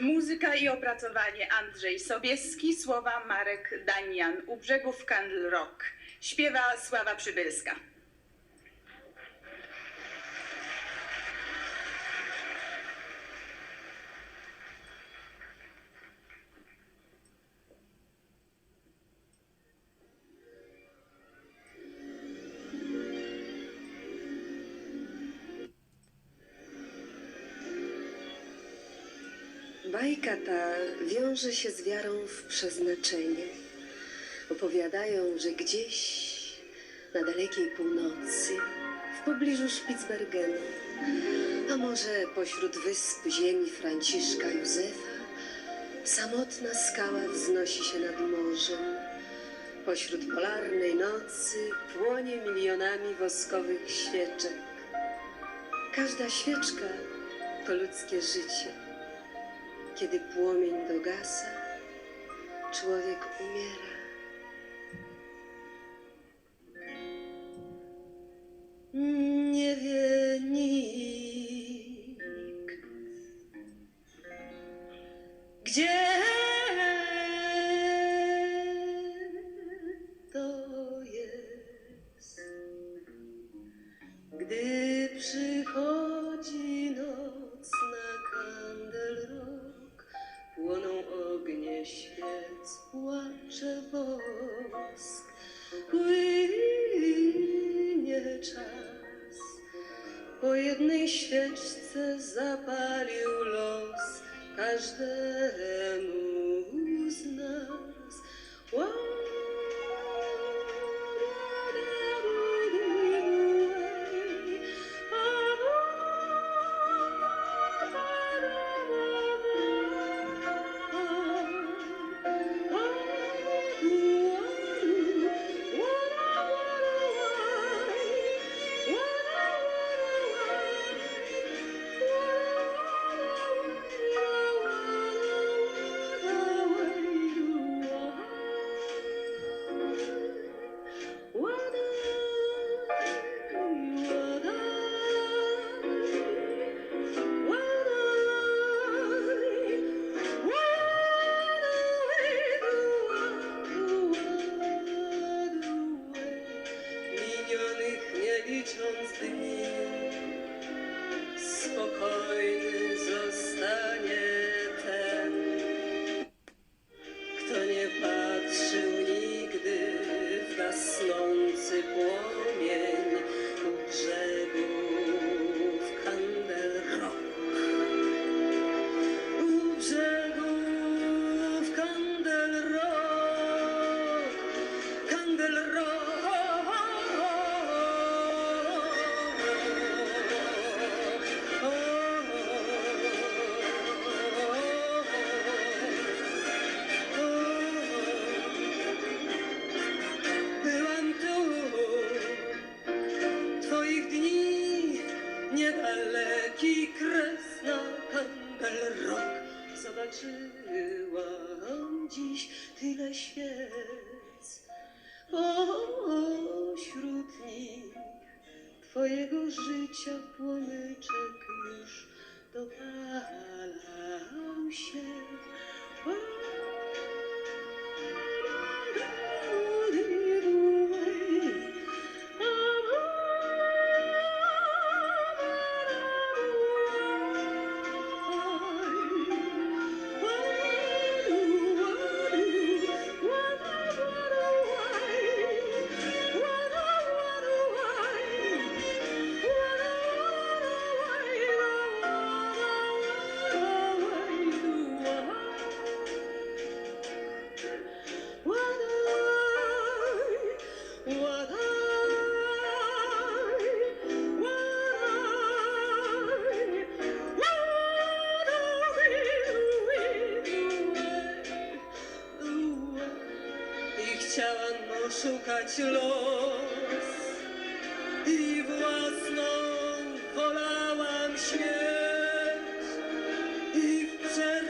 Muzyka i opracowanie Andrzej Sobieski, słowa Marek Danian, u brzegów Candle Rock. Śpiewa Sława Przybylska. Bajka ta wiąże się z wiarą w przeznaczenie. Opowiadają, że gdzieś na dalekiej północy, w pobliżu Spitsbergenu, a może pośród wysp ziemi Franciszka Józefa, samotna skała wznosi się nad morzem. Pośród polarnej nocy płonie milionami woskowych świeczek. Każda świeczka to ludzkie życie. Kiedy płomień dogasa, człowiek umiera. Nie wie nikt, gdzie to jest, gdy przychodzi wosk, płynie czas. Po jednej świeczce zapalił los każdemu z nas. Minionych nie licząc niedaleki kres na kandel rok. Zobaczyłam dziś tyle świec, pośród nich twojego życia płomyczek już dopalał oszukać los. I własną wolałam śmierć. I w przerażeniu